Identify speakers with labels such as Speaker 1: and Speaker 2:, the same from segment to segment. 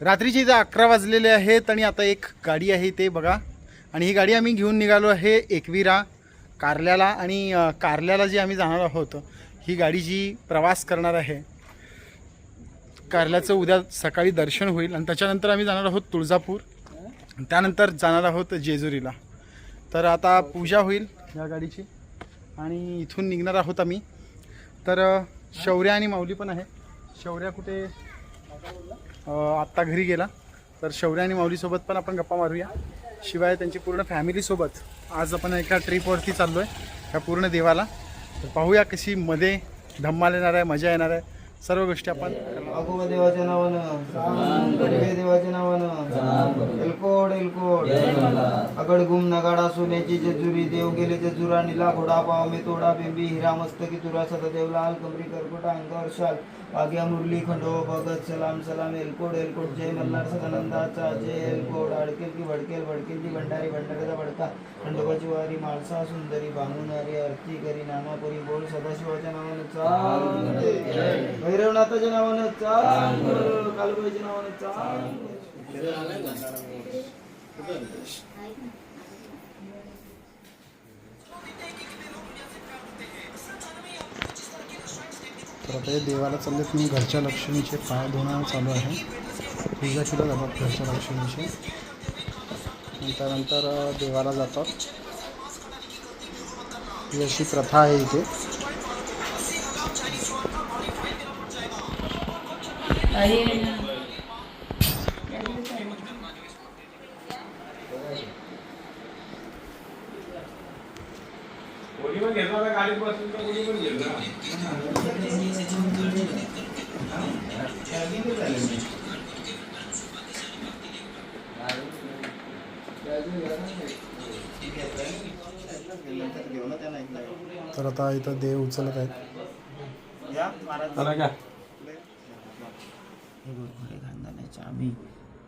Speaker 1: रात्रीचे इथं अकरा वाजलेले आहेत आणि आता एक गाडी आहे ते बघा. आणि ही गाडी आम्ही घेऊन निघालो आहे एकविरा कारल्याला आणि कारल्याला जी आम्ही जाणार आहोत ही गाडी जी प्रवास करणार आहे कारल्याचं उद्या सकाळी दर्शन होईल. आणि त्याच्यानंतर आम्ही जाणार आहोत तुळजापूर. त्यानंतर जाणार आहोत जेजुरीला. तर आता पूजा होईल या गाडीची. आणि इथून निघणार आहोत आम्ही. तर शौर्या आणि माऊली पण आहे. शौर्या कुठे? आत्ता घरी गेला. तर शौर्य आणि माऊलीसोबत पण आपण गप्पा मारूया. शिवाय त्यांची पूर्ण फॅमिलीसोबत आज आपण एका ट्रिपवरती चाललो आहे ह्या पूर्ण देवाला. तर पाहूया कशी मध्ये धम्माल येणार आहे मजा येणार आहे. सर्व गोष्टी आपण
Speaker 2: देवाच्या नावानं देवाच्या नावानं. एलकोड एलकोड अगडगुम नगाडा सोन्याची जेजुरी देव गेले जेजुरा निला घोडा पावमे तोडा बेंबी हिरा मस्तकी तुरा सदा देवलाल कमरी करकुटा अंगावर शाल आग्या मुरली खंडो भगत सलाम सलाम एलकोड एलकोड जय मल्हार सदानंदाचा जय एलकोड अडकेल की भडकेल भडकेल की भंडारी भंडारीचा भडका खंडोबाची वारी माळसा सुंदरी बांगुनारी आरती करी नामापुरी बोल सदाशिवाच्या नावानं चाल. भैरवनाथाच्या नावानं चाल. कालबाईच्या नावानं चाल.
Speaker 1: तर आता देवाला चालले मी घरच्या लक्ष्मीचे पाय धुणं चालू आहे. पूजा केलं जातात घरच्या लक्ष्मीचे. त्यानंतर देवाला जातात. ही अशी प्रथा आहे इथे.
Speaker 3: कोणी गाडीत बसून तर कोणी पण
Speaker 1: तर आता इथं देव उचलत आहेत.
Speaker 2: हे आम्ही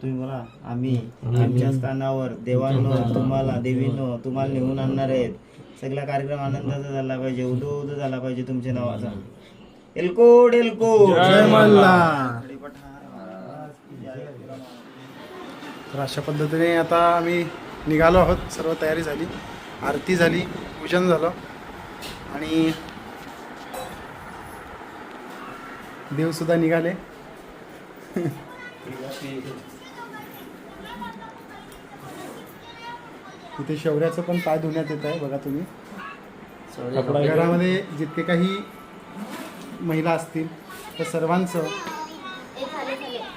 Speaker 2: तुम्ही बोला आम्ही आमच्या स्थानावर देवांनो तुम्हाला देवीनो तुम्हाला निघून आणणार आहेत. सगळा कार्यक्रम आनंदाचा झाला पाहिजे उदो उदो झाला पाहिजे तुमच्या नावाचा. एलकोड एलकोड.
Speaker 1: जय मल्हार. तर अशा पद्धतीने आता आम्ही निघालो आहोत सर्व तयारी झाली आरती झाली पूजन झालं आणि देवसुद्धा निघाले. इथे शौर्याचं पण पाय धुण्यात येत आहे बघा तुम्ही. घरामध्ये जितके काही महिला असतील त्या सर्वांचं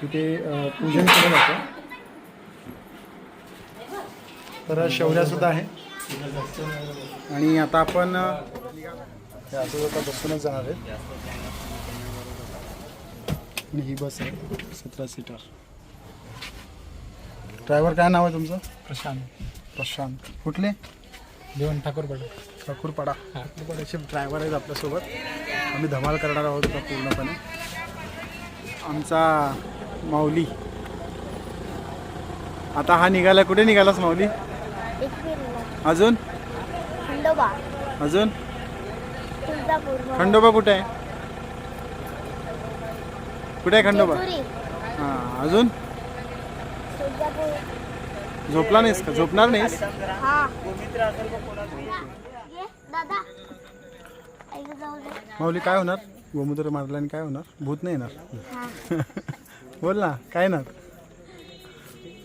Speaker 1: इथे अ, पूजन केलं जातं. तर शौर्या सुद्धा आहे. आणि आता आपण आता बसूनच जाणार आहेत आणि ही बस आहे सतरा सीटर. ड्रायव्हर काय नाव आहे तुमचं?
Speaker 4: प्रशांत.
Speaker 1: प्रशांत. कुठले?
Speaker 4: देवण ठाकूरपड
Speaker 1: ठाकूरपाडा ठाकूरपाड्याचे ड्रायव्हर आहेत आपल्यासोबत. आम्ही धमाल करणार आहोत आता पूर्णपणे. आमचा माऊली. आता हा निघाला. कुठे निघालास माऊली? अजून?
Speaker 5: खंडोबा.
Speaker 1: अजून? खंडोबा कुठे आहे? कुठे आहे खंडोबा? हां अजून? झोपला नाहीस का? झोपणार नाहीस?
Speaker 5: हा. ये दादा. ऐक जाऊ दे.
Speaker 1: माऊली काय होणार? गोमूत्र मारल्याने काय होणार? भूत नाही येणार?
Speaker 5: हा.
Speaker 1: बोल ना काय येणार?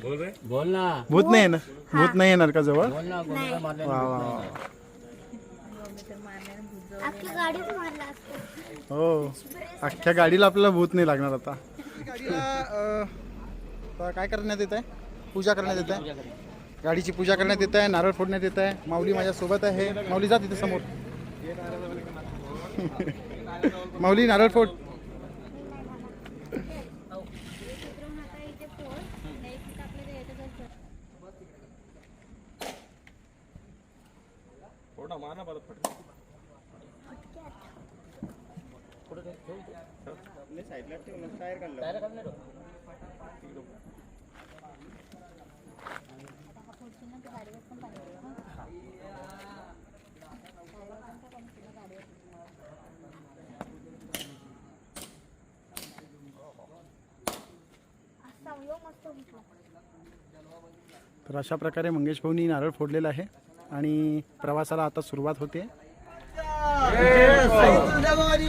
Speaker 3: बोल रे.
Speaker 4: बोल ना.
Speaker 1: भूत नाही येणार? भूत? नाही येणार का जवळ?
Speaker 4: बोल ना
Speaker 1: वा वा वा.
Speaker 5: अख्खी गाडीच मारला असतो.
Speaker 1: हो. अख्ख्या गाडीला आपल्याला भूत नाही लागणार आता. गाडीला अ, आता काय करण्यात येत आहे पूजा करण्यात येत आहे गाडीची पूजा करण्यात येत आहे नारळ फोडण्यात येत आहे माऊली माझ्या सोबत आहे माऊली जा तिथे समोर। माऊली नारळ फोड।
Speaker 3: पटकन
Speaker 1: तर अशा प्रकारे मंगेश भाऊनी नारळ फोडलेला आहे आणि प्रवासाला आता सुरुवात होते.
Speaker 2: आई तुळजाभवानी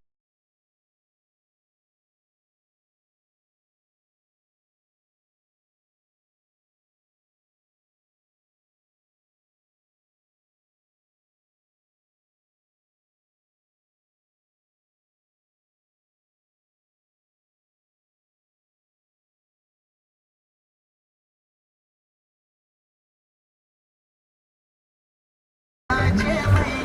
Speaker 3: ना
Speaker 2: माझे